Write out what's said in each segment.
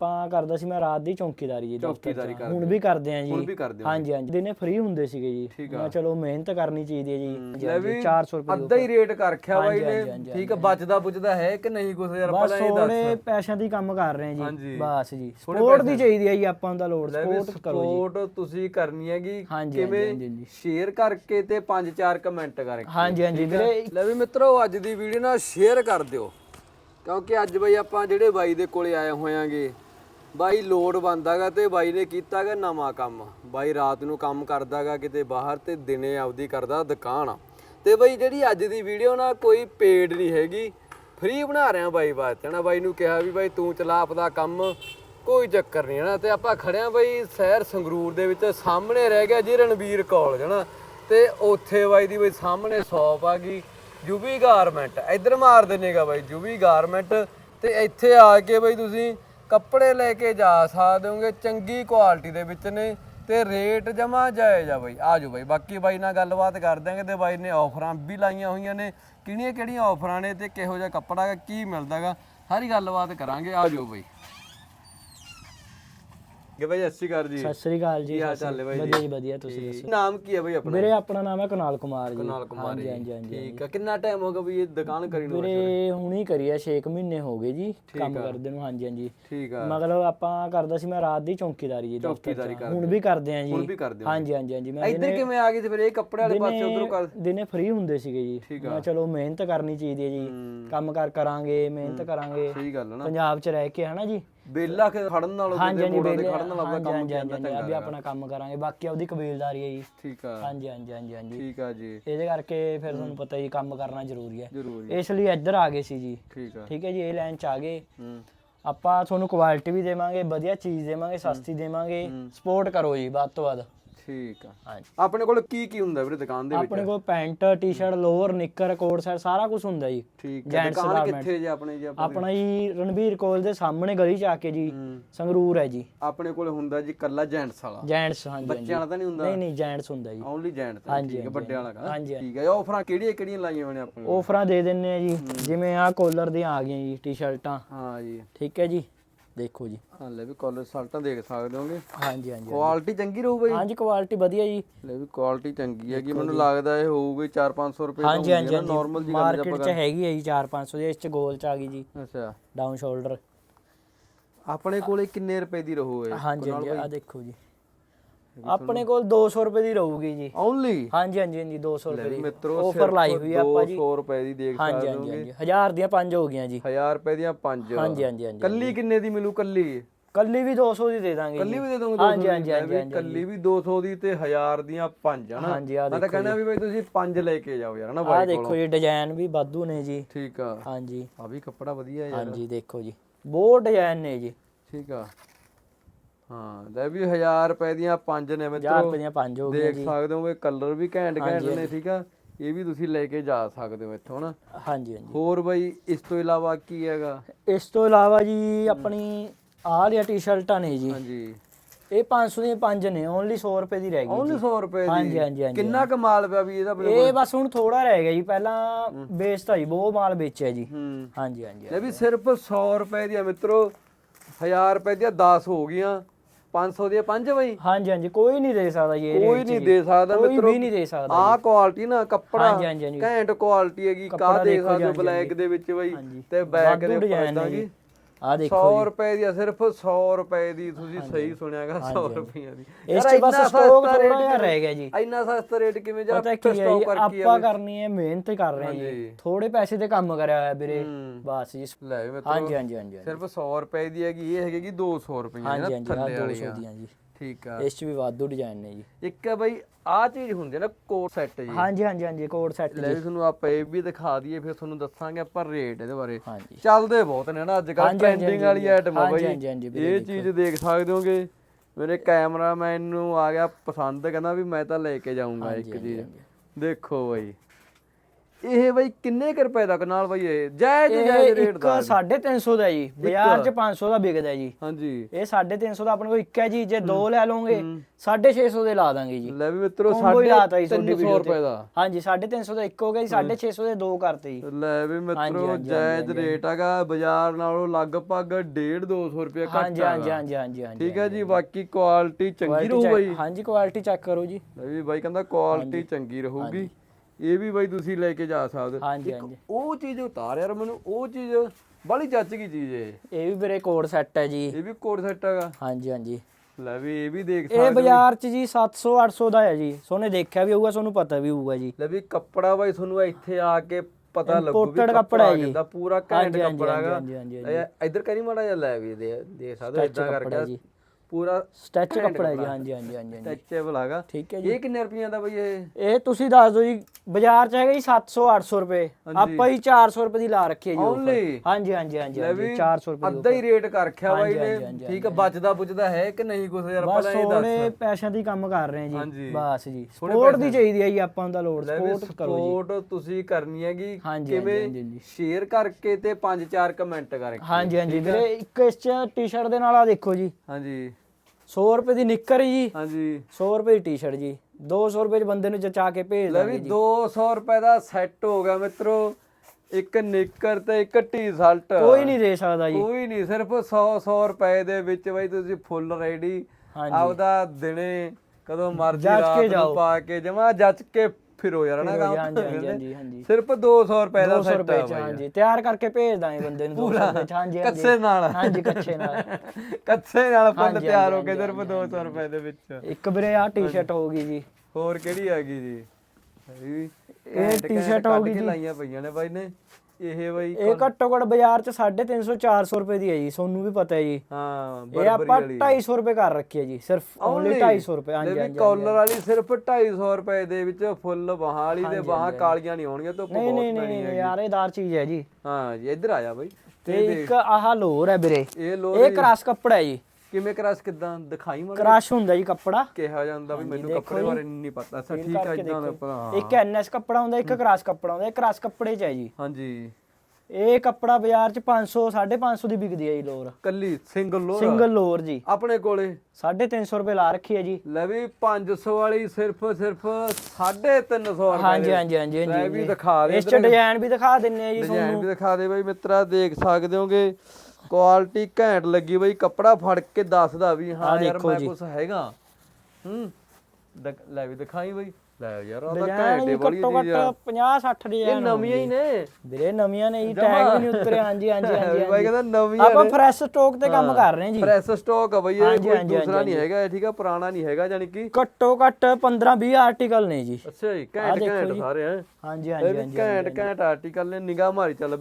ਆਪਾਂ ਕਰਦਾ ਸੀ ਮੈਂ ਰਾਤ ਦੀ ਚੌਂਕੀਦਾਰੀ ਜੀ ਦਫ਼ਤਰ 'ਚ। ਚੌਕੀਦਾਰੀ ਕਰਦੇ ਹੁਣ ਵੀ ਕਰਦੇ ਆ ਜੀ। ਹੁਣ ਵੀ ਕਰਦੇ ਹੋ। ਹਾਂਜੀ ਹਾਂਜੀ। ਦਿਨੇ ਫ੍ਰੀ ਹੁੰਦੇ ਸੀਗੇ ਜੀ। ਠੀਕ ਮੈਂ ਚਲੋ ਮਿਹਨਤ ਕਰਨੀ ਚਾਹੀਦੀ ਹੈ ਜੀ। ਹਾਂਜੀ, ਲੈ ਹਾਂਜੀ, ਵੀ 400 ਰੁਪਏ ਅੱਧਾ ਹੀ ਰੇਟ ਕਰ ਰੱਖਿਆ ਬਾਈ ਹਾਂਜੀ, ਨੇ। ਹਾਂਜੀ, ਠੀਕ ਆ ਬਚਦਾ ਬੁਝਦਾ ਹੈ ਕਿ ਨਹੀਂ ਕੁਛ ਯਾਰ ਬਸ ਪਹਿਲਾਂ ਇਹ ਥੋੜੇ ਦੱਸ। ਪੈਸਿਆਂ ਦੀ ਕੰਮ ਕਰ ਰਹੇ ਆ ਹਾਂਜੀ। ਜੀ ਬਸ ਜੀ। ਸਪੋਰਟ ਦੀ ਚਾਹੀਦੀ ਹੈ ਜੀ ਆਪਾਂ ਨੂੰ ਤਾਂ ਲੋੜ ਲੈ ਵੀ ਸਪੋਰਟ ਕਰੋ ਜੀ। ਸਪੋਰਟ ਤੁਸੀਂ ਕਰਨੀ ਹੈਗੀ ਹਾਂਜੀ, ਕਿਵੇਂ ਹਾਂਜੀ। ਸ਼ੇਅਰ ਕਰਕੇ ਤੇ ਪੰਜ ਚਾਰ ਕਮੈਂਟ ਕਰਕੇ ਹਾਂਜੀ ਹਾਂਜੀ ਵੀਰੇ। ਲੈ ਵੀ ਮਿੱਤਰੋ ਅੱਜ ਦੀ ਵੀਡੀਓ ਨਾਲ ਸ਼ੇਅਰ ਕਰ ਦਿਓ। ਕਿਉਂਕਿ ਅੱਜ ਬਈ ਆਪਾਂ ਜਿਹੜੇ ਬਾਈ ਦੇ ਕੋਲੇ ਆਏ ਹੋਇਆਂਗੇ ਬਾਈ ਲੋਡ ਬੰਦਾਗਾ ਤੇ ਬਾਈ ਨੇ ਕੀਤਾਗਾ ਨਵਾਂ ਕੰਮ। ਬਾਈ ਰਾਤ ਨੂੰ ਕੰਮ ਕਰਦਾਗਾ ਕਿਤੇ ਬਾਹਰ ਤੇ ਦਿਨੇ ਆਪਦੀ ਕਰਦਾ ਦੁਕਾਨ। ਤੇ ਬਈ ਜਿਹੜੀ ਅੱਜ ਦੀ ਵੀਡੀਓ ਨਾ ਕੋਈ ਪੇਡ ਨਹੀਂ ਹੈਗੀ। ਫ੍ਰੀ ਬਣਾ ਰਿਹਾ ਬਾਈ ਵਾਸਤੇ ਨਾ। ਬਾਈ ਨੂੰ ਕਿਹਾ ਵੀ ਬਾਈ ਤੂੰ ਚਲਾ ਆਪਦਾ ਕੰਮ, ਕੋਈ ਚੱਕਰ ਨਹੀਂ ਹੈ ਨਾ ਤੇ ਆਪਾਂ ਖੜਿਆ ਬਈ ਸ਼ਹਿਰ ਸੰਗਰੂਰ ਦੇ ਵਿੱਚ ਸਾਹਮਣੇ ਰਹਿ ਗਿਆ ਜੀ ਰਣਵੀਰ ਕਾਲਜ ਨਾ ਤੇ ਉੱਥੇ ਬਾਈ ਦੀ ਬਈ ਸਾਹਮਣੇ ਸ਼ਾਪ ਆ ਗਈ ਜੁਬੀ ਗਾਰਮੈਂਟ ਇੱਧਰ ਮਾਰ ਦਿੰਨੇਗਾ ਬਾਈ ਜੁਬੀ ਗਾਰਮੈਂਟ ਤੇ ਇੱਥੇ ਆ ਕੇ ਬਾਈ ਤੁਸੀਂ ਕੱਪੜੇ ਲੈ ਕੇ ਜਾ ਸਕਦੇ ਹੋਗੇ, ਚੰਗੀ ਕੁਆਲਿਟੀ ਦੇ ਵਿੱਚ ਨੇ ਤੇ ਰੇਟ ਜਮਾ ਜਾਇਜ਼ ਆ ਬਾਈ। ਆ ਜਾਓ ਬਾਈ, ਬਾਕੀ ਬਾਈ ਨਾਲ ਗੱਲਬਾਤ ਕਰ ਦਾਂਗੇ ਤੇ ਬਾਈ ਨੇ ਆਫਰਾਂ ਵੀ ਲਾਈਆਂ ਹੋਈਆਂ ਨੇ। ਕਿਹੜੀਆਂ ਕਿਹੜੀਆਂ ਆਫਰਾਂ ਨੇ ਤੇ ਕਿਹੋ ਜਿਹਾ ਕੱਪੜਾ ਗਾ ਕੀ ਮਿਲਦਾਗਾ ਸਾਰੀ ਗੱਲਬਾਤ ਕਰਾਂਗੇ। ਆ ਜਾਓ ਬਾਈ। ਗੇ ਬਾਈ ਸਤਿ ਸ਼੍ਰੀ ਅਕਾਲ ਜੀ। ਸਤਿ ਸ੍ਰੀ ਅਕਾਲ ਜੀ ਕੀ ਹਾਲ ਚਾਲ ਹੈ ਬਾਈ ਵਧੀਆ ਜੀ ਵਧੀਆ ਤੁਸੀਂ ਦੱਸੋ? ਨਾਮ ਕੀ ਹੈ ਬਾਈ ਆਪਣਾ? ਵੀਰੇ ਆਪਣਾ ਨਾਮ ਹੈ ਕੁਨਾਲ ਕੁਮਾਰ ਜੀ। ਕੁਨਾਲ ਕੁਮਾਰ ਹਾਂਜੀ ਜੀ। ਹਾਂਜੀ ਹਾਂਜੀ ਠੀਕ ਆ। ਕਿੰਨਾ ਟਾਈਮ ਹੋ ਗਿਆ ਵੀ ਇਹ ਦੁਕਾਨ ਕਰੀ ਨੂੰ ਵੀਰੇ ਹੁਣੀ ਕਰੀ ਆ 6 ਮਹੀਨੇ ਹੋ ਗਏ ਜੀ ਕੰਮ ਕਰਦੇ ਨੂੰ। ਹਾਂਜੀ ਹਾਂਜੀ। ਠੀਕ ਆ। ਮਤਲਬ ਆਪਾਂ ਕਰਦਾ ਸੀ ਮੈਂ ਰਾਤ ਦੀ ਚੌਂਕੀਦਾਰੀ ਜੀ ਦਫ਼ਤਰ 'ਚ। ਚੌਕੀਦਾਰੀ ਕਰਦੇ ਹੁਣ ਵੀ ਕਰਦੇ ਆ ਜੀ। ਹੁਣ ਵੀ ਕਰਦੇ ਹੋ। ਹਾਂਜੀ ਹਾਂਜੀ ਹਾਂਜੀ। ਮੈਂ ਇੱਧਰ ਕਿਵੇਂ ਆ ਗਏ ਤੇ ਫਿਰ? ਇਹ ਕੱਪੜੇ ਵਾਲੇ ਪਾਸੇ ਉਧਰੋਂ ਕਰ ਦਿਨੇ ਦਿਨੇ ਫ੍ਰੀ ਹੁੰਦੇ ਸੀਗੇ ਜੀ। ਮੈਂ ਚਲੋ ਮਿਹਨਤ ਕਰਨੀ ਚਾਹੀਦੀ ਹੈ ਜੀ। ਕੰਮ ਕਰ ਕਰਾਂਗੇ ਮਿਹਨਤ ਕਰਾਂਗੇ। ਸਹੀ ਗੱਲ ਆ ਨਾ। ਪੰਜਾਬ 'ਚ ਰਹਿ ਕੇ ਹਨਾ ਜੀ। ਬੇਲਾ ਕੇ ਖੜਨ ਨਾਲੋਂ ਹਾਂਜੀ ਕਿਤੇ ਹਾਂਜੀ ਵੇਲੇ ਖੜਨ ਨਾਲੋਂ ਆਪਣਾ ਹਾਂਜੀ ਕੰਮ ਹਾਂਜੀ ਕੀਤਾ ਹਾਂਜੀ ਚੰਗਾ ਵੀ ਆਪਣਾ ਕੰਮ ਕਰਾਂਗੇ। ਬਾਕੀ ਉਹਦੀ ਕਬੀਲਦਾਰੀ ਹੈ ਜੀ। ਠੀਕ ਆ। ਹਾਂਜੀ ਹਾਂਜੀ ਹਾਂਜੀ ਹਾਂਜੀ। ਠੀਕ ਆ ਜੀ। ਇਹਦੇ ਕਰਕੇ ਫਿਰ ਤੁਹਾਨੂੰ ਪਤਾ ਜੀ ਕੰਮ ਕਰਨਾ ਜ਼ਰੂਰੀ ਹੈ। ਜ਼ਰੂਰੀ ਇਸ ਲਈ ਇੱਧਰ ਆ ਗਏ ਸੀ ਜੀ। ਠੀਕ ਆ। ਠੀਕ ਹੈ ਜੀ ਇਹ ਲਾਈਨ 'ਚ ਆ ਗਏ। ਹੂੰ। ਆਪਾਂ ਤੁਹਾਨੂੰ ਕੁਆਲਿਟੀ ਵੀ ਦੇਵਾਂਗੇ ਵਧੀਆ ਚੀਜ਼ ਦੇਵਾਂਗੇ ਸਸਤੀ ਦੇਵਾਂਗੇ। ਸਪੋਰਟ ਕਰੋ ਜੀ ਵੱਧ ਤੋਂ ਵੱਧ। ਠੀਕ ਆ। ਹਾਂਜੀ। ਆਪਣੇ ਕੋਲ ਕੀ ਕੀ ਹੁੰਦਾ ਵੀਰੇ ਦੁਕਾਨ ਦੇ ਵਿੱਚ? ਆਪਣੇ ਕੋਲ ਪੈਂਟ ਟੀ-ਸ਼ਰਟ ਲੋਅਰ ਨਿੱਕਰ ਕੋਟ ਸੈਟ ਸਾਰਾ ਕੁਝ ਹੁੰਦਾ ਜੀ। ਠੀਕ ਆ। Gents ਦੁਕਾਨ। ਕਿੱਥੇ ਜੀ ਆਪਣੇ ਜੀ ਆਪਾਂ ਆਪਣਾ ਜੀ ਰਣਬੀਰ ਕੋਲ ਦੇ ਸਾਹਮਣੇ ਗਲੀ 'ਚ ਆ ਕੇ ਜੀ ਹੂੰ। ਸੰਗਰੂਰ ਹੈ ਜੀ। ਆਪਣੇ ਕੋਲ ਹੁੰਦਾ ਜੀ ਕੱਲਾ ਜੈਂਟਸ ਵਾਲਾ। ਜੈਂਟਸ ਹਾਂਜੀ ਹਾਂਜੀ। ਬੱਚਿਆਂ ਵਾਲਾ ਤਾਂ ਨਹੀਂ ਹੁੰਦਾ? ਨਹੀਂ ਨਹੀਂ ਜੈਂਟਸ ਹੁੰਦਾ ਜੀ। ਓਨਲੀ ਜੈਂਟਸ ਹਾਂਜੀ, ਠੀਕ ਆ ਵੱਡੇ ਵਾਲਾ ਕਾ ਹਾਂਜੀ, ਠੀਕ ਆ। ਆਫਰਾਂ ਕਿਹੜੀਆਂ ਕਿਹੜੀਆਂ ਲਾਈਆਂ ਹੋਈਆਂ ਨੇ ਆਪਣੇ ਕੋਲ? ਆਫਰਾਂ ਦੇ ਦਿੰਨੇ ਆ ਜੀ ਜਿਵੇਂ ਆਹ ਕੋਲਰ ਦੀਆਂ ਆ ਗਈਆਂ ਜੀ ਟੀ-ਸ਼ਰਟਾਂ। ਹਾਂ ਜੀ। ਠੀਕ ਹੈ ਜੀ। ਦੇਖੋ ਜੀ। ਹਾਂ ਲੈ ਵੀ ਕਾਲਜ ਸਾਲਟਾਂ ਦੇਖ ਸਕਦੇ ਹੋਗੇ। ਹਾਂਜੀ ਹਾਂਜੀ ਕੁਆਲਿਟੀ ਚੰਗੀ ਰਹੂ ਬਈ। ਹਾਂਜੀ ਕੁਆਲਿਟੀ ਵਧੀਆ ਜੀ। ਲੈ ਵੀ ਕੁਆਲਿਟੀ ਚੰਗੀ ਹੈਗੀ ਮੈਨੂੰ ਲੱਗਦਾ ਇਹ ਹੋਊਗੀ 4-500 ਰੁਪਏ ਦਾ ਹਾਂਜੀ ਹਾਂਜੀ ਨਾਰਮਲ ਜੀ ਮਾਰਕੀਟ 'ਚ ਹੈਗੀ ਹੈ ਜੀ 4-500 ਦੀ ਇਸ 'ਚ ਗੋਲ 'ਚ ਆ ਗਈ ਜੀ। ਅੱਛਾ। ਡਾਊਨ ਸ਼ੋਲਡਰ ਆਪਣੇ ਕੋਲੇ ਕਿੰਨੇ ਰੁਪਏ ਦੀ ਰਹੂ ਇਹ? ਹਾਂਜੀ ਹਾਂਜੀ ਆ ਦੇਖੋ ਜੀ। ਆਪਣੇ ਕੋਲ 200 ਰੁਪਏ ਦੀ ਰਹੂਗੀ ਜੀ। ਓਨਲੀ ਹਾਂਜੀ ਹਾਂਜੀ ਹਾਂਜੀ 200 ਰੁਪਏ ਦੀ। ਮਿੱਤਰੋ ਆਫਰ ਲਾਈ ਹੋਈ ਆ ਆਪਾਂ ਜੀ। 200 ਰੁਪਏ ਦੀ ਦੇਖ ਸਕਦੇ ਹੋਗੇ। ਹਾਂਜੀ। ਹਜ਼ਾਰ ਦੀਆਂ ਪੰਜ ਹੋ ਗਈਆਂ ਜੀ। 1000 ਰੁਪਏ ਦੀਆਂ ਪੰਜ। ਹਾਂਜੀ ਹਾਂਜੀ ਹਾਂਜੀ ਕੱਲੀ ਕਿੰਨੇ ਦੀ ਮਿਲੂ ਕੱਲੀ? ਕੱਲੀ ਵੀ 200 ਦੀ ਦੇ ਦਾਂਗੇ ਕੱਲੀ ਵੀ ਦੇ ਦੋਗੇ ਹਾਂਜੀ ਹਾਂਜੀ ਹਾਂਜੀ ਕੱਲੀ ਵੀ 200 ਦੀ ਤੇ 1000 ਦੀਆਂ ਪੰਜ ਹਨਾ? ਹਾਂਜੀ ਆ ਮੈਂ ਤਾਂ ਕਹਿੰਦਾ ਵੀ ਬਈ ਤੁਸੀਂ ਪੰਜ ਲੈ ਕੇ ਜਾਓ ਯਾਰ ਹਨਾ ਆ ਬਾਈ ਦੇਖੋ ਜੀ ਡਿਜ਼ਾਈਨ ਵੀ ਵਾਧੂ ਨੇ ਜੀ। ਠੀਕ ਆ। ਹਾਂਜੀ। ਆ ਵੀ ਕੱਪੜਾ ਵਧੀਆ ਯਾਰ। ਹਾਂਜੀ ਦੇਖੋ ਜੀ। ਬਹੁਤ ਡਿਜ਼ਾਈਨ ਨੇ ਜੀ। ਠੀਕ ਆ। ਹਾਂ ਲੈ ਵੀ 1000 ਰੁਪਏ ਦੀਆਂ ਪੰਜ ਨੇ 1000 ਮਿੱਤਰੋ ਰੁਪਏ ਦੀਆਂ ਪੰਜ ਹੋ ਗਈਆਂ ਦੇਖ ਸਕਦੇ ਹੋਗੇ ਕਲਰ ਵੀ ਘੈਂਟ ਘੈਂਟ ਨੇ ਠੀਕ ਆ? ਇਹ ਵੀ ਤੁਸੀਂ ਲੈ ਕੇ ਜਾ ਸਕਦੇ ਹੋ ਇੱਥੋਂ ਨਾ ਹਾਂਜੀ ਹਾਂਜੀ। ਹੋਰ ਬਈ ਇਸ ਤੋਂ ਇਲਾਵਾ ਕੀ ਹੈਗਾ? ਇਸ ਤੋਂ ਇਲਾਵਾ ਜੀ ਆਪਣੀ ਆਹ ਵਾਲੀਆਂ ਟੀ-ਸ਼ਰਟਾਂ ਨੇ ਜੀ। ਹਾਂਜੀ। ਇਹ 500 ਦੀਆਂ ਪੰਜ ਨੇ ਓਨਲੀ 100 ਰੁਪਏ ਦੀ ਰਹਿ ਗਈ ਓਨਲੀ 100 ਰੁਪਏ ਦੀ। ਹਾਂਜੀ ਹਾਂਜੀ ਹਾਂਜੀ। ਕਿੰਨਾ ਕਮਾਲ ਪਿਆ ਵੀ ਇਹਦਾ ਇਹ ਬਸ ਹੁਣ ਥੋੜਾ ਰਹਿ ਗਿਆ ਜੀ ਪਹਿਲਾਂ ਵੇਚਤਾ ਜੀ ਬਹੁਤ ਮਾਲ ਵੇਚਿਆ ਜੀ। ਹੂੰ। ਹਾਂਜੀ ਹਾਂਜੀ ਲੈ ਵੀ ਸਿਰਫ 100 ਰੁਪਏ ਦੀਆਂ ਮਿੱਤਰੋ 1000 ਰੁਪਏ ਦੀਆਂ 10 ਹੋ ਗਈਆਂ। 500 ਦੀਆਂ ਪੰਜ ਬਈ ਹਾਂਜੀ ਹਾਂਜੀ ਕੋਈ ਨਹੀਂ ਦੇ ਸਕਦਾ ਜੀ ਇਹ ਕੋਈ ਨਹੀਂ। ਦੇ ਸਕਦਾ ਕੋਈ ਮਿੱਤਰੋ ਵੀ ਨਹੀਂ ਦੇ ਸਕਦਾ ਆਹ ਕੁਆਲਿਟੀ ਨਾ ਕੱਪੜਾ ਹਾਂਜੀ, ਹਾਂਜੀ, ਹਾਂਜੀ। ਘੈਂਟ ਕੁਆਲਿਟੀ ਹੈਗੀ ਕਾ ਦੇਖ ਸਕਦੇ ਬਲੈਕ ਦੇ ਵਿੱਚ ਬਈ। ਤੇ ਬੈਕ ਦੇ ਉੱਪਰ design ਕੀ। ਆਹ ਦੇਖੋ 100 ਰੁਪਏ ਦੀ ਆ, ਸਿਰਫ 100 ਰੁਪਏ ਦੀ ਤੁਸੀਂ ਸਹੀ ਸੁਣਿਆਗਾ 100 ਰੁਪਈਆਂ ਦੀ। ਇਸ ਯਾਰ 'ਚ ਬਸ ਇੰਨਾ ਸਟਾਕ ਥੋੜਾ ਜਿਹਾ ਕਿਵੇਂ- ਰਹਿ ਗਿਆ ਜੀ। ਇੰਨਾ ਸਸਤਾ ਰੇਟ ਕਿਵੇਂ ਜਾ ਪਤਾ ਕੀ ਹੈ ਜੀ ਆਪਾਂ ਕਰਨੀ ਹੈ ਮਿਹਨਤ ਕਰ ਰਹੇ ਹਾਂ ਹਾਂਜੀ। ਜੀ ਥੋੜੇ ਪੈਸੇ ਤੇ ਕੰਮ ਕਰਿਆ ਹੋਇਆ ਵੀਰੇ। ਹੂੰ। ਬਸ ਜੀ। ਲੈ ਵੀ ਮਿੱਤਰੋ ਹਾਂਜੀ ਹਾਂਜੀ ਹਾਂਜੀ ਹਾਂਜੀ। ਸਿਰਫ 100 ਰੁਪਏ ਦੀ ਹੈਗੀ ਇਹ ਹੈਗੀ 200 ਰੁਪਏ ਹਾਂਜੀ ਹਾਂਜੀ ਆਹ ਥੱਲੇ 200 ਵਾਲੀਆਂ। ਦੀਆਂ ਜੀ। ਠੀਕ ਆ। ਇਸ 'ਚ ਵੀ ਵਾਧੂ ਡਿਜ਼ਾਈਨ ਨੇ ਜੀ। ਇੱਕ ਹੈ ਬਈ ਆਹ ਚੀਜ਼ ਹੁੰਦੀ ਹੈ ਨਾ ਕੋਟ ਸੈੱਟ ਜੀ। ਹਾਂਜੀ ਹਾਂਜੀ ਹਾਂਜੀ ਕੋਡ ਸੈੱਟ ਲੈ ਵੀ ਤੁਹਾਨੂੰ ਆਪਾਂ ਇਹ ਵੀ ਦਿਖਾ ਦਈਏ ਫਿਰ ਤੁਹਾਨੂੰ ਦੱਸਾਂਗੇ ਆਪਾਂ ਰੇਟ ਇਹਦੇ ਬਾਰੇ। ਹਾਂਜੀ। ਚੱਲਦੇ ਬਹੁਤ ਨੇ ਨਾ ਅੱਜ ਕੱਲ ਹਾਂਜੀ, ਹਾਂਜੀ, ਟ੍ਰੈਂਡਿੰਗ ਵਾਲੀ ਹਾਂਜੀ, ਆਈਟਮ ਆ ਹਾਂਜੀ, ਵੀਰੇ ਇਹ ਚੀਜ਼ ਦੇਖ ਸਕਦੇ ਹੋਗੇ? ਮੇਰੇ ਕੈਮਰਾਮੈਨ ਨੂੰ ਆ ਗਿਆ ਪਸੰਦ ਕਹਿੰਦਾ ਵੀ ਮੈਂ ਤਾਂ ਲੈ ਕੇ ਜਾਊਂਗਾ ਇੱਕ ਹਾਂਜੀ, ਚੀਜ਼। ਦੇਖੋ ਬਾਈ। ਇਹ ਬਾਈ ਕਿੰਨੇ ਕੁ ਰੁਪਏ ਦਾ ਕਨਾਲ ਬਾਈ ਇਹ? ਜਾਇਜ਼ ਜਾਇਜ਼ ਰੇਟ ਇੱਕ ਦਾ 350 ਦਾ ਜੀ। ਬਾਜ਼ਾਰ 'ਚ 500 ਦਾ ਵਿਕਦਾ ਜੀ। ਹਾਂਜੀ। ਇਹ 350 ਦਾ ਆਪਣੇ ਕੋਲ ਇੱਕ ਹੈ ਜੀ। ਜੇ ਦੋ ਲੈ ਲਓਗੇ 650 ਦੇ ਲਾ ਦਾਂਗੇ ਜੀ। ਲੈ ਵੀ ਮਿੱਤਰੋ Combo ਹੀ ਲਾਤਾ ਜੀ ਤੁਹਾਡੀ 300 ਵੀਡੀਓ ਰੁਪਏ ਦਾ। ਹਾਂਜੀ 350 ਦਾ ਇੱਕ ਹੋ ਗਿਆ ਜੀ 650 ਦੇ ਦੋ ਕਰਤੇ ਜੀ। ਲੈ ਵੀ ਮਿੱਤਰੋ ਜਾਇਜ਼ ਰੇਟ ਹੈਗਾ। ਬਾਜ਼ਾਰ ਨਾਲੋਂ ਲਗਭਗ 1.5 200 ਰੁਪਏ ਘੱਟ ਹਾਂਜੀ ਹਾਂਜੀ ਹਾਂਜੀ ਹਾਂਜੀ ਠੀਕ ਹੈ ਜੀ ਬਾਕੀ ਕੁਆਲਿਟੀ ਚੰਗੀ ਰਹੂ ਬਾਈ। ਹਾਂਜੀ ਕੁਆਲਿਟੀ ਚੈੱਕ ਕਰੋ ਜੀ। ਲੈ ਵੀ ਬਾਈ ਕਹਿੰਦਾ ਕੁਆਲਿਟੀ ਚੰਗੀ ਰਹੂਗੀ। ਇਹ ਵੀ ਬਾਈ ਤੁਸੀਂ ਲੈ ਕੇ ਜਾ ਸਕਦੇ। ਹਾਂਜੀ ਹਾਂਜੀ। ਉਹ ਚੀਜ਼ ਉਤਾਰ ਯਾਰ ਮੈਨੂੰ ਉਹ ਚੀਜ਼ ਬੜੀ ਜੱਜ ਗਈ ਚੀਜ਼ ਇਹ। ਇਹ ਵੀ ਵੀਰੇ ਕੋਡ ਸੈੱਟ ਹੈ ਜੀ। ਇਹ ਵੀ ਕੋਡ ਸੈੱਟ ਹੈਗਾ। ਹਾਂਜੀ ਹਾਂਜੀ। ਲੈ ਵੀ ਇਹ ਵੀ ਦੇਖ ਇਹ ਸਕਦੇ ਬਾਜ਼ਾਰ 'ਚ ਜੀ 700 800 ਦਾ ਹੈ ਜੀ। ਸੋਨੇ ਦੇਖਿਆ ਵੀ ਹੋਊਗਾ ਤੁਹਾਨੂੰ ਪਤਾ ਵੀ ਹੋਊਗਾ ਜੀ। ਲੈ ਵੀ ਕੱਪੜਾ ਬਾਈ ਤੁਹਾਨੂੰ ਇੱਥੇ ਆ ਕੇ ਪਤਾ ਲੱਗੂ ਵੀ ਕੱਪੜਾ ਹੈ ਜੀ। ਪੂਰਾ ਘੈਂਟ ਕੱਪੜਾ ਹੈਗਾ। ਇਹ ਇੱਧਰ ਕਰੀ ਮਾੜਾ ਜਿਹਾ ਲੈ ਵੀ ਦੇ ਦੇ ਸਕਦੇ ਇਦਾਂ ਕਰਕੇ। ਪੂਰਾ ਸਟੈਚ ਕੱਪੜਾ ਹੈ ਜੀ ਹਾਂਜੀ ਹਾਂਜੀ ਹਾਂਜੀ ਹਾਂਜੀ। ਟੱਚੇਬਲ ਹੈਗਾ। ਠੀਕ ਹੈ ਜੀ। ਇਹ ਕਿੰਨੇ ਰੁਪਈਆਂ ਦਾ ਬਾਈ ਇਹ? ਇਹ ਤੁਸੀਂ ਦੱਸ ਦਿਓ ਜੀ ਬਾਜ਼ਾਰ 'ਚ ਹੈਗਾ ਜੀ 700 800 ਰੁਪਏ। ਆਪਾਂ ਹੀ 400 ਰੁਪਏ ਦੀ ਲਾ ਰੱਖੀ ਹੈ ਜੀ। Only? ਹਾਂਜੀ ਹਾਂਜੀ ਹਾਂਜੀ ਲੈ ਹਾਂਜੀ, ਵੀ 400 ਰੁਪਏ ਦੀ ਅੱਧਾ ਹੀ ਰੇਟ ਕਰ ਰੱਖਿਆ ਬਾਈ ਨੇ। ਠੀਕ ਹੈ ਬਚਦਾ ਬੁਝਦਾ ਹੈ ਕਿ ਨਹੀਂ ਕੁਛ ਯਾਰ ਪਹਿਲਾਂ ਇਹ ਸੋਨੇ ਦੱਸ ਪੈਸਿਆਂ ਦੀ ਕੰਮ ਕਰ ਰਹੇ ਹਾਂ। ਜੀ। ਬਸ ਜੀ। ਸਪੋਰਟ ਦੀ ਚਾਹੀਦੀ ਹੈ ਜੀ ਆਪਾਂ ਨੂੰ ਤਾਂ ਲੋੜ। ਸਪੋਰਟ ਕਰੋ ਜੀ। ਸਪੋਰਟ ਤੁਸੀਂ ਕਰਨੀ ਹੈਗੀ ਕਿਵੇਂ। ਸ਼ੇਅਰ ਕਰਕੇ ਤੇ ਪੰਜ ਚਾਰ ਕਮੈਂਟ ਕਰਕੇ। ਹਾਂਜੀ ਹਾਂਜੀ ਵੀਰੇ ਇੱਕ ਇਸ ਚ ਟੀ-ਸ਼ਰਟ ਦੇ ਨਾਲ ਆ ਦੇਖੋ ਜੀ। ਹਾਂਜੀ। 100 ਰੁਪਏ ਦੀ ਨਿੱਕਰ ਜੀ। ਹਾਂਜੀ। 100 ਰੁਪਏ ਦੀ ਟੀ-ਸ਼ਰਟ ਜੀ। 200 ਰੁਪਏ ਚ ਬੰਦੇ ਨੂੰ ਜਚਾ ਕੇ ਭੇਜ ਲੈ ਵੀ ਜੀ। 200 ਰੁਪਏ ਦਾ ਸੈੱਟ ਹੋ ਗਿਆ ਮਿੱਤਰੋ। ਇੱਕ ਨਿੱਕਰ ਤੇ ਇੱਕ ਟੀ-ਸ਼ਰਟ ਕੋਈ ਨਹੀਂ ਦੇ ਸਕਦਾ ਜੀ। ਕੋਈ ਨਹੀਂ ਸਿਰਫ 100 100 ਰੁਪਏ ਦੇ ਵਿੱਚ ਬਈ ਤੁਸੀਂ ਫੁੱਲ ਰੈਡੀ। ਆਪਦਾ ਦਿਨੇ ਕਦੋਂ ਮਰਜ਼ੀ ਰਾਤ ਨੂੰ। ਪਾ ਕੇ ਜਮਾ ਜੱਚ ਕੇ ਫਿਰੋ ਯਾਰ ਨਾ ਕੰਮ ਹਾਂਜੀ ਹਾਂਜੀ ਹਾਂਜੀ ਸਿਰਫ 200 ਰੁਪਏ ਦਾ 200 ਸੈੱਟ ਆ ਬਾਈ ਹਾਂਜੀ ਤਿਆਰ ਕਰਕੇ ਭੇਜ ਦਾਂਗੇ ਬੰਦੇ ਨੂੰ 200 ਰੁਪਏ ਹਾਂਜੀ ਕੱਚੇ ਨਾਲ। ਹਾਂਜੀ ਕੱਚੇ ਨਾਲ। ਕੱਚੇ ਨਾਲ ਹਾਂਜੀ, ਤਿਆਰ ਹੋ ਕੇ ਸਿਰਫ ਹਾਂਜੀ, 200 ਰੁਪਏ ਦੇ ਵਿੱਚ। ਇੱਕ ਵੀਰੇ ਆ ਟੀ-ਸ਼ਰਟ ਹੋਊਗੀ ਜੀ। ਹੋਰ ਕਿਹੜੀ ਆ ਗਈ ਜੀ? ਇਹ ਟੀ-ਸ਼ਰਟ ਹੋ ਗਈ ਜੀ। ਲਾਈਆਂ ਪਈਆਂ ਨੇ ਬਾਈ ਨੇ। ਇਹ ਬਾਈ ਇਹ ਘੱਟੋ ਘੱਟ ਬਾਜ਼ਾਰ ਚ 350 400 ਰੁਪਏ ਦੀ ਹੈ ਜੀ ਤੁਹਾਨੂੰ ਵੀ ਪਤਾ ਹੈ ਜੀ। ਹਾਂ ਇਹ ਆਪਾਂ ਵਾਲੀ 250 ਰੁਪਏ ਕਰ ਰੱਖੀ ਹੈ ਜੀ ਸਿਰਫ ਓਨਲੀ 250 ਰੁਪਏ ਹਾਂਜੀ ਹਾਂਜੀ ਕਾਲਰ ਵਾਲੀ ਸਿਰਫ 250 ਰੁਪਏ ਦੇ ਵਿੱਚ ਫੁੱਲ ਬਾਹਾਂ ਵਾਲੀ ਦੇ ਬਾਹਾਂ ਕਾਲੀਆਂ ਨਹੀਂ ਹੋਣਗੀਆਂ ਧੁੱਪ ਬਹੁਤ ਨਹੀਂ ਨਹੀਂ ਨਹੀਂ, ਯਾਰ ਇਹ ਦਾਰ ਚੀਜ਼ ਹੈ ਜੀ। ਹਾਂ ਜੀ ਇੱਧਰ ਆ ਜਾ ਬਾਈ। ਤੇ ਇੱਕ ਆਹ ਲੋਰ ਹੈ ਵੀਰੇ। ਇਹ ਲੋ ਇਹ ਕ੍ਰਾਸ ਕੱਪੜਾ ਹੈ ਜੀ। ਕਿਵੇਂ ਕਰਾਸ ਕਿਦਾਂ ਦਿਖਾਈ ਮਨ ਕ੍ਰਾਸ਼ ਹੁੰਦਾ ਜੀ ਕੱਪੜਾ। ਕਿਹਾ ਜਾਂਦਾ ਵੀ ਮੈਨੂੰ ਕੱਪੜੇ ਬਾਰੇ ਨਹੀਂ ਪਤਾ। ਅੱਛਾ ਠੀਕ ਆ ਇਦਾਂ ਦਾ ਹਾਂ ਇੱਕ ਐਨਐਸ ਕੱਪੜਾ ਹੁੰਦਾ ਇੱਕ ਕ੍ਰਾਸ ਕੱਪੜਾ ਹੁੰਦਾ ਇਹ ਕ੍ਰਾਸ ਕੱਪੜੇ ਚ ਹੈ ਜੀ। ਹਾਂਜੀ। ਇਹ ਕੱਪੜਾ ਬਾਜ਼ਾਰ ਚ 500 550 ਦੀ ਵਿਕਦੀ ਹੈ ਜੀ ਲੋਰ। ਕੱਲੀ ਸਿੰਗਲ ਲੋ ਸਿੰਗਲ ਲੋਰ ਜੀ। ਆਪਣੇ ਕੋਲੇ? 350 ਰੁਪਏ ਲਾ ਰੱਖੀ ਹੈ ਜੀ। ਲੈ ਵੀ 500 ਵਾਲੀ ਸਿਰਫ ਸਿਰਫ 350 ਰੁਪਏ ਹਾਂਜੀ ਹਾਂਜੀ ਹਾਂਜੀ ਲੈ ਵੀ ਦਿਖਾ ਦੇ ਇਸ ਚ ਡਿਜ਼ਾਈਨ ਵੀ ਦਿਖਾ ਦਿੰਨੇ ਆ ਜੀ ਡਿਜ਼ਾਈਨ ਵੀ ਦਿਖਾ ਦੇ ਬਾਈ ਮਿੱਤਰਾ ਦੇਖ ਸਕਦੇ ਹੋਗੇ। ਕੁਆਲਿਟੀ ਘੈਂਟ ਲੱਗੀ ਬਾਈ ਕੱਪੜਾ ਫੜ ਕੇ ਦੱਸਦਾ ਵੀ ਹਾਂ ਯਾਰ ਮੈਂ ਜੀ। ਕੁਛ ਹੈਗਾ। ਹੂੰ ਲੈ ਵੀ ਦਿਖਾਈ ਬਾਈ। ਲੈ ਯਾਰ ਉਹਦਾ ਘੈਂਟ ਬੜੀ ਚੀਜ਼ ਆ। 50 60 ਇਹ ਡਿਜ਼ਾਈਨ ਨਵੀਆਂ ਹੀ ਨੇ। ਵੀਰੇ ਨਵੀਆਂ ਨੇ ਜੀ ਟੈਗ ਵੀ ਨਹੀਂ ਉਤਰੇ ਹਾਂਜੀ ਹਾਂਜੀ ਹਾਂਜੀ ਬਾਈ ਕਹਿੰਦਾ ਨਵੀਆਂ ਆਪਾਂ ਫਰੈਸ਼ ਸਟਾਕ ਤੇ ਕੰਮ ਕਰ ਰਹੇ ਹਾਂ ਜੀ। ਫਰੈਸ਼ ਸਟਾਕ ਆ ਬਾਈ ਇਹ ਕੋਈ ਦੂਸਰਾ ਨਹੀਂ ਹੈਗਾ ਇਹ ਠੀਕ ਆ ਪੁਰਾਣਾ ਨਹੀਂ ਹੈਗਾ ਯਾਨੀ ਕਿ ਘੱਟੋ ਘੱਟ 15 20 ਆਰਟੀਕਲ ਨੇ ਜੀ। ਅੱਛਾ ਜੀ ਘੈਂਟ ਘੈਂਟ ਜੀ। ਸਾਰੇ ਹਾਂਜੀ ਇਹ ਹਾਂਜੀ ਹਾਂਜੀ ਘੈਂਟ ਘੈਂਟ ਆਰਟੀਕਲ ਨੇ ਨਿਗਾਹ ਮਾਰੀ ਚੱਲ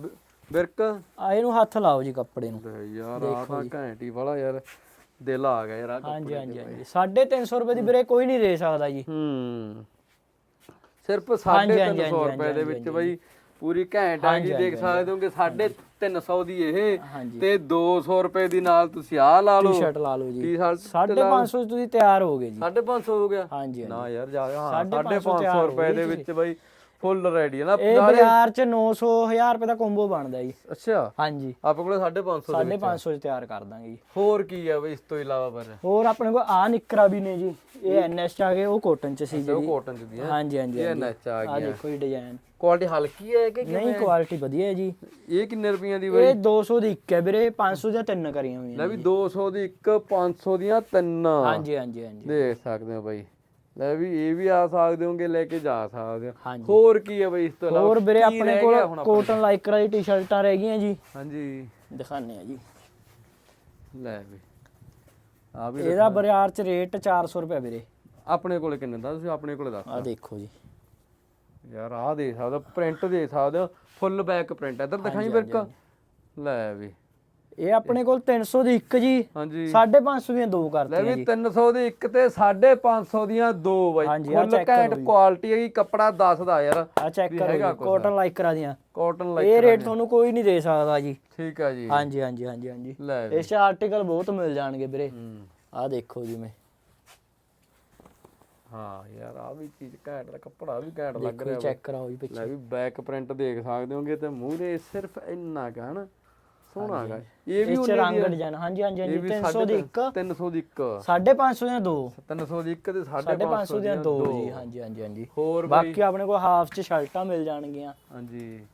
ਬਿਰਕ? ਆ ਇਹਨੂੰ ਹੱਥ ਲਾਓ ਜੀ ਕੱਪੜੇ ਨੂੰ। ਲੈ ਯਾਰ ਆ ਤਾਂ ਘੈਂਟ ਹੀ ਵਾਲਾ ਯਾਰ। ਦਿਲ ਆ ਗਿਆ ਯਾਰ ਹਾਂਜੀ ਹਾਂਜੀ ਹਾਂਜੀ। 350 ਰੁਪਏ ਦੀ ਵੀਰੇ ਕੋਈ ਨਹੀਂ ਦੇ ਸਕਦਾ ਜੀ। ਹੂੰ। ਸਿਰਫ ਹਾਂਜੀ, 350 ਹਾਂਜੀ, ਰੁਪਏ ਦੇ ਵਿੱਚ ਬਈ ਪੂਰੀ ਘੈਂਟ ਆ ਜੀ ਦੇਖ ਸਕਦੇ ਹੋ ਕਿ 350 ਦੀ ਇਹ। ਤੇ 200 ਰੁਪਏ ਦੀ ਨਾਲ ਤੁਸੀਂ ਆਹ ਲਾ ਲਓ। ਟੀ-ਸ਼ਰਟ ਲਾ ਲਓ ਜੀ। ਟੀ-ਸ਼ਰਟ 550 ਚ ਤੁਸੀਂ ਤਿਆਰ ਹੋਗੇ ਜੀ। 550 ਹੋ ਗਿਆ। ਹਾਂਜੀ ਨਾ ਯਾਰ ਜਾ ਹਾਂ 550 550 ਰੁਪਏ ਦੇ ਵਿੱਚ ਬਈ। ਫੁੱਲ ਰੈਡੀ ਹੈ ਨਾ ਇਹ ਬਾਜ਼ਾਰ ਚ 900 1000 ਰੁਪਏ ਦਾ ਕੰਬੋ ਬਣਦਾ ਜੀ। ਅੱਛਾ। ਹਾਂਜੀ। ਆਪਣੇ ਕੋਲੇ 550 ਦੇ ਵਿੱਚ 550 ਚ ਤਿਆਰ ਕਰ ਦਾਂਗੇ ਜੀ। ਹੋਰ ਕੀ ਆ ਬਈ ਇਸ ਤੋਂ ਇਲਾਵਾ ਪਰ ਹੋਰ ਆਪਣੇ ਕੋਲ ਆ ਨਿਕਰਾ ਵੀ ਨੇ ਜੀ। ਇਹ ਐਨਐਸ ਚ ਆ ਗਏ ਉਹ ਕੋਟਨ ਚ ਸੀ ਉਹ ਜੀ। ਕਾਟਨ ਦੀ ਹੈ ਹਾਂਜੀ ਹਾਂਜੀ ਇਹ। ਨੈਚ ਆ ਆ ਗਿਆ। ਦੇਖੋ ਜੀ ਡਿਜ਼ਾਈਨ ਕੁਆਲਿਟੀ ਹਲਕੀ ਹੈ ਕਿ ਨਹੀਂ ਕੁਆਲਿਟੀ ਵਧੀਆ ਹੈ ਜੀ। ਇਹ ਕਿੰਨੇ ਰੁਪਈਆਂ ਦੀ ਬਈ? ਇਹ 200 ਦੀ ਇੱਕ ਹੈ ਵੀਰੇ 500 ਦੀਆਂ ਤਿੰਨ ਕਰੀਆਂ ਹੋਈਆਂ ਲੈ ਵੀ 200 ਦੀ ਇੱਕ 500 ਦੀਆਂ ਤਿੰਨ। ਹਾਂਜੀ ਹਾਂਜੀ ਹਾਂਜੀ। ਦੇਖ ਸਕਦੇ ਹੋ ਬਾਈ। ਲੈ ਵੀ ਇਹ ਵੀ ਆ ਸਕਦੇ ਹੋਗੇ ਲੈ ਕੇ ਜਾ ਸਕਦੇ ਹੋ ਹਾਂਜੀ। ਹੋਰ ਕੀ ਹੈ ਬਈ ਇਸ ਤੋਂ ਇਲਾਵਾ? ਹੋਰ ਵੀਰੇ ਕੀ ਆਪਣੇ ਰਹਿ ਕੋਲ ਗਿਆ ਹੁਣ ਆਪਣੇ? ਕੋਟਨ ਲਾਈਕਰਾ ਦੀ ਟੀ-ਸ਼ਰਟਾਂ ਰਹਿ ਗਈਆਂ ਜੀ। ਹਾਂਜੀ। ਦਿਖਾਣੇ ਆ ਜੀ। ਲੈ ਵੀ। ਆ ਵੀ ਇਹਦਾ ਬਾਜ਼ਾਰ ਚ ਰੇਟ 400 ਰੁਪਏ ਵੀਰੇ। ਆਪਣੇ ਕੋਲੇ ਕਿੰਨੇ ਦਾ? ਤੁਸੀਂ ਆਪਣੇ ਕੋਲੇ ਦੱਸ ਆ ਦੇਖੋ ਜੀ। ਯਾਰ ਆਹ ਦੇਖ ਸਕਦੇ ਪ੍ਰਿੰਟ ਦੇਖ ਸਕਦੇ ਫੁੱਲ ਬੈਕ ਪ੍ਰਿੰਟ ਇੱਧਰ ਦਿਖਾਈ ਬਿਰਕ ਲੈ ਵੀ। ਇਹ ਆਪਣੇ ਕੋਲ 300 ਦੀ ਇੱਕ ਜੀ ਹਾਂਜੀ। 550 ਦੀਆਂ ਦੋ ਲੈ ਕਰਤੀਆਂ ਵੀ ਜੀ। 300 ਦੀ ਇੱਕ ਤੇ 550 ਦੀਆਂ ਦੋ ਬਾਈ। ਫੁੱਲ ਘੈਂਟ। ਕੁਆਲਿਟੀ ਹੈਗੀ ਕੱਪੜਾ ਦੱਸਦਾ ਯਾਰ ਆ ਚੈੱਕ ਵੀ ਕਰੋ। ਕੋਟਨ ਲਾਈਕਰਾ ਦੀਆਂ। ਕਾਟਨ ਇਹ ਲਾਈਕ ਰੇਟ ਤੁਹਾਨੂੰ ਕੋਈ ਨਹੀਂ ਦੇ ਸਕਦਾ ਜੀ। ਠੀਕ ਆ ਜੀ। ਹਾਂਜੀ ਹਾਂਜੀ ਹਾਂਜੀ ਹਾਂਜੀ। ਲੈ ਵੀ ਇਸ 'ਚ ਆਰਟੀਕਲ ਬਹੁਤ ਮਿਲ ਜਾਣਗੇ ਵੀਰੇ। ਆ ਦੇਖੋ ਜੀ ਮੈਂ। ਹਾਂ ਯਾਰ ਆ ਵੀ ਚੀਜ਼ ਘੈਂਟ ਦਾ ਕੱਪੜਾ ਵੀ ਘੈਂਟ ਲੱਗ ਦੇਖੋ ਰਿਹਾ ਚੈੱਕ ਕਰਾਓ ਜੀ ਪਿੱਛੇ। ਲੈ ਵੀ ਬੈਕ ਪ੍ਰਿੰਟ ਦੇਖ ਸਕਦੇ ਹੋਗੇ ਤੇ ਮੂਹਰੇ ਸਿਰਫ ਇੰਨਾ ਕਾ ਹਨਾ ਸੋਹਣਾ ਹੈਗਾ। ਇਹ ਵੀ ਉਹਨੇ ਰੰਗ ਡਿਜ਼ਾਈਨ ਹਾਂਜੀ ਹਾਂਜੀ ਹਾਂਜੀ ਵੀ 300 ਦੀ ਇੱਕ। 300 ਦੀ ਇੱਕ। 550 ਦੀਆਂ ਦੋ। 300 ਦੀ ਇੱਕ ਤੇ 550 550 ਦੀਆਂ ਦੋ ਜੀ ਹਾਂਜੀ ਹਾਂਜੀ ਹਾਂਜੀ। ਹੋਰ ਬਾਕੀ ਆਪਣੇ ਕੋਲ ਹਾਫ ਚ ਸ਼ਰਟਾਂ ਮਿਲ ਜਾਣਗੀਆਂ। ਹਾਂਜੀ।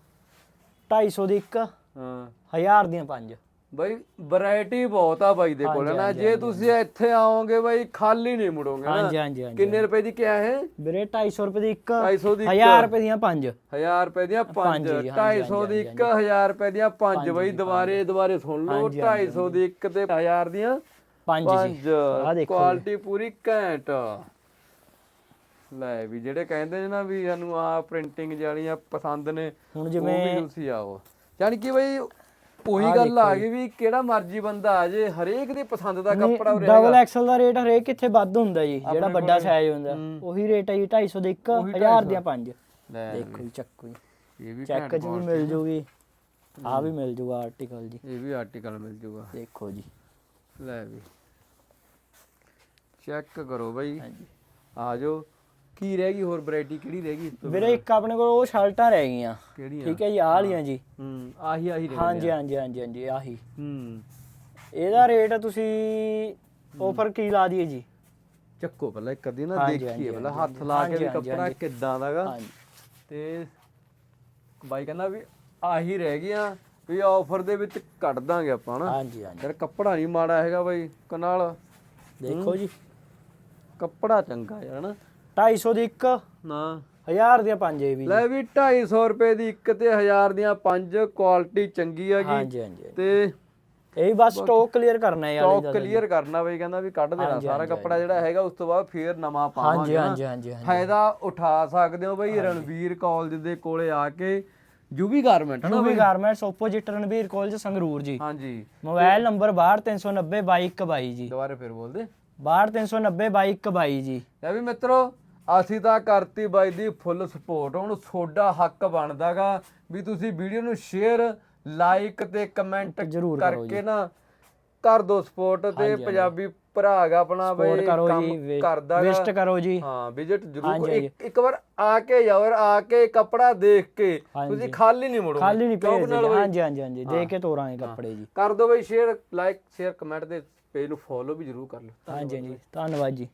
250 ਦੀ ਇੱਕ ਹਾਂ। 1000 ਦੀਆਂ ਪੰਜ। ਬਾਈ ਵੈਰਾਈਟੀ ਬਹੁਤ ਆ ਬਾਈ ਦੇ ਕੋਲ ਨਾ ਜੇ ਤੁਸੀਂ ਇੱਥੇ ਆਓਗੇ ਬਾਈ ਖਾਲੀ ਨਹੀਂ ਮੁੜੋਗੇ ਹਾਂਜੀ ਹਾਂਜੀ ਹਾਂਜੀ ਕਿੰਨੇ ਰੁਪਏ ਦੀ ਕਿਆ ਹੈ ਵੀਰੇ 250 ਰੁਪਏ ਦੀ ਇੱਕ 250 ਦੀ 1000 ਰੁਪਏ ਦੀਆਂ ਪੰਜ। 1000 ਰੁਪਏ ਦੀਆਂ 5 ਪੰਜ ਜੀ, ਹਾਂਜੀ, 250 ਦੀ ਇੱਕ 1000 ਰੁਪਏ ਦੀਆਂ 5 ਬਾਈ ਦੁਬਾਰੇ ਦੁਬਾਰੇ ਸੁਣ ਲਓ 250 ਦੀ ਇੱਕ ਤੇ 1000 ਦੀਆਂ ਪੰਜ ਜੀ। 5 ਆਹ ਦੇਖੋ ਕੁਆਲਿਟੀ ਪੂਰੀ ਘੈਂਟ। ਲੈ ਵੀ ਜਿਹੜੇ ਕਹਿੰਦੇ ਨੇ ਨਾ ਵੀ ਸਾਨੂੰ ਆ ਪ੍ਰਿੰਟਿੰਗ ਵਾਲੀਆਂ ਪਸੰਦ ਨੇ ਹੁਣ ਜਿਵੇਂ ਤੁਸੀਂ ਆਓ। ਯਾਨੀ ਕਿ ਬਈ ਉਹੀ ਗੱਲ ਆ ਗਈ ਵੀ ਕਿਹੜਾ ਮਰਜ਼ੀ ਬੰਦਾ ਆ ਜੇ ਹਰੇਕ ਦੀ ਪਸੰਦ ਦਾ ਕੱਪੜਾ ਉਰੇ ਡਬਲ ਐਕਸਲ ਦਾ ਰੇਟ ਹਰੇਕ ਕਿੱਥੇ ਵੱਧ ਹੁੰਦਾ ਜੀ ਜਿਹੜਾ ਵੱਡਾ ਸਾਈਜ਼ ਹੁੰਦਾ। ਉਹੀ ਰੇਟ ਹੈ ਜੀ 250 ਦੇ ਇੱਕ 1000 ਦੀਆਂ ਪੰਜ। ਲੈ ਦੇਖੋ ਜੀ ਚੱਕੋ ਜੀ। ਇਹ ਵੀ ਚੈੱਕ ਵੀ ਮਿਲ ਜੂਗੀ। ਆ ਵੀ ਮਿਲ ਜੂਗਾ ਆਰਟੀਕਲ ਜੀ। ਇਹ ਵੀ ਆਰਟੀਕਲ ਮਿਲ ਜੂਗਾ। ਦੇਖੋ ਜੀ। ਲੈ ਵੀ। ਚੈੱਕ ਕਰੋ ਬਈ। ਹਾਂਜੀ। ਆ ਜਾਓ। ਕੀ ਰਹਿ ਗਈ ਹੋਰ ਵੈਰਾਈਟੀ ਕਿਹੜੀ ਰਹਿ ਗਈ ਇਸ ਤੋਂ ਵੀਰੇ ਇੱਕ ਆਪਣੇ ਕੋਲ ਉਹ ਸ਼ਰਟਾਂ ਰਹਿ ਗਈਆਂ। ਕਿਹੜੀਆਂ? ਠੀਕ ਹੈ ਜੀ ਆਹ ਵਾਲੀਆਂ ਜੀ। ਹੂੰ ਆਹੀ ਆਹੀ ਰਹਿ ਹਾਂਜੀ ਹਾਂਜੀ ਹਾਂਜੀ ਹਾਂਜੀ ਆਹੀ। ਹੂੰ। ਇਹਦਾ ਰੇਟ ਤੁਸੀਂ ਆਫਰ ਕੀ ਲਾ ਦਈਏ ਜੀ? ਚੱਕੋ ਪਹਿਲਾਂ ਇੱਕ ਅੱਧੀ ਨਾ ਦੇਖੀਏ ਪਹਿਲਾਂ ਹੱਥ ਲਾ ਕੇ ਵੀ ਕੱਪੜਾ। ਕਿੱਦਾਂ ਦਾਗਾ ਹਾਂਜੀ। ਤੇ ਬਾਈ ਕਹਿੰਦਾ ਵੀ ਆਹੀ ਰਹਿ ਗਈਆਂ ਵੀ ਆਫਰ ਦੇ ਵਿੱਚ ਕੱਢ ਦਾਂਗੇ ਆਪਾਂ ਨਾ ਹਾਂਜੀ ਹਾਂਜੀ। ਯਾਰ ਕੱਪੜਾ ਨਹੀਂ ਮਾੜਾ ਹੈਗਾ ਬਾਈ ਕਨਾਲ। ਦੇਖੋ ਜੀ। ਕੱਪੜਾ ਚੰਗਾ ਯਾਰ ਨਾ 250 ਦੀ ਇੱਕ। ਨਾ। 1000 ਦੀਆਂ ਪੰਜ ਇਹ ਵੀ। ਲੈ ਵੀ 250 ਰੁਪਏ ਦੀ ਇੱਕ ਤੇ 1000 ਦੀਆਂ ਪੰਜ ਕੁਆਲਿਟੀ ਚੰਗੀ ਹੈਗੀ ਹਾਂਜੀ ਹਾਂਜੀ ਤੇ ਇਹ ਵੀ ਬਸ ਸਟਾਕ ਕਲੀਅਰ ਕਰਨਾ ਹੈ ਯਾਰ ਸਟਾਕ ਕਲੀਅਰ ਕਰਨਾ ਬਈ ਕਹਿੰਦਾ ਵੀ ਕੱਢ ਦੇਣਾ ਸਾਰਾ ਕੱਪੜਾ ਜਿਹੜਾ ਹੈਗਾ ਉਸ ਤੋਂ ਬਾਅਦ ਫੇਰ ਨਵਾਂ ਪਾਵਾਂਗੇ ਨਾ। ਹਾਂਜੀ ਹਾਂਜੀ ਹਾਂਜੀ। ਫਾਇਦਾ ਉਠਾ ਸਕਦੇ ਹੋ ਬਈ ਰਣਵੀਰ ਕਾਲਜ ਦੇ ਕੋਲੇ ਆ ਕੇ। ਜੂਬੀ ਗਾਰਮੈਂਟ ਹਨਾ ਨੂਬੀ garments opposite Ranbir college Sangrur ਜੀ। ਹਾਂਜੀ। ਮੋਬਾਈਲ ਨੰਬਰ 623902222 ਜੀ। ਦੁਬਾਰੇ ਫੇਰ ਬੋਲਦੇ। 623902222 ਜੀ। ਲੈ ਵੀ ਮਿੱਤਰੋ ਅਸੀਂ ਤਾਂ ਕਰਤੀ ਬਾਈ ਦੀ ਫੁੱਲ ਸਪੋਰਟ ਹੁਣ ਤੁਹਾਡਾ ਹੱਕ ਬਣਦਾਗਾ ਵੀ ਤੁਸੀਂ ਵੀਡੀਓ ਨੂੰ ਸ਼ੇਅਰ ਲਾਈਕ ਤੇ ਕਮੈਂਟ ਜ਼ਰੂਰ ਕਰੋ ਕਰਕੇ ਨਾ ਕਰ ਦੋ ਸਪੋਰਟ ਤੇ ਪੰਜਾਬੀ ਭਰਾ ਹੈਗਾ ਆਪਣਾ ਬਈ ਕੰਮ ਕਰਦਾ ਵਿਜ਼ਿਟ ਕਰੋ ਜੀ। ਹਾਂ ਵਿਜ਼ਿਟ ਜ਼ਰੂਰ। ਇੱਕ ਵਾਰ ਆ ਕੇ ਜਾਓ ਆ ਕੇ ਕੱਪੜਾ ਦੇਖ ਕੇ। ਤੁਸੀਂ ਖਾਲੀ ਨਹੀਂ ਮੁੜੋਗੇ। ਖਾਲੀ ਨਹੀਂ ਬਈ? ਹਾਂਜੀ ਹਾਂਜੀ ਹਾਂਜੀ। ਦੇ ਕੇ ਤੋਰਾਂਗੇ ਕੱਪੜੇ ਜੀ। ਕਰ ਦਿਓ ਬਈ ਸ਼ੇਅਰ ਲਾਈਕ ਸ਼ੇਅਰ ਕਮੈਂਟ ਤੇ ਪੇਜ ਨੂੰ ਫੋਲੋ ਵੀ ਜ਼ਰੂਰ ਕਰ ਲਿਓ। ਹਾਂਜੀ ਹਾਂਜੀ। ਧੰਨਵਾਦ ਜੀ।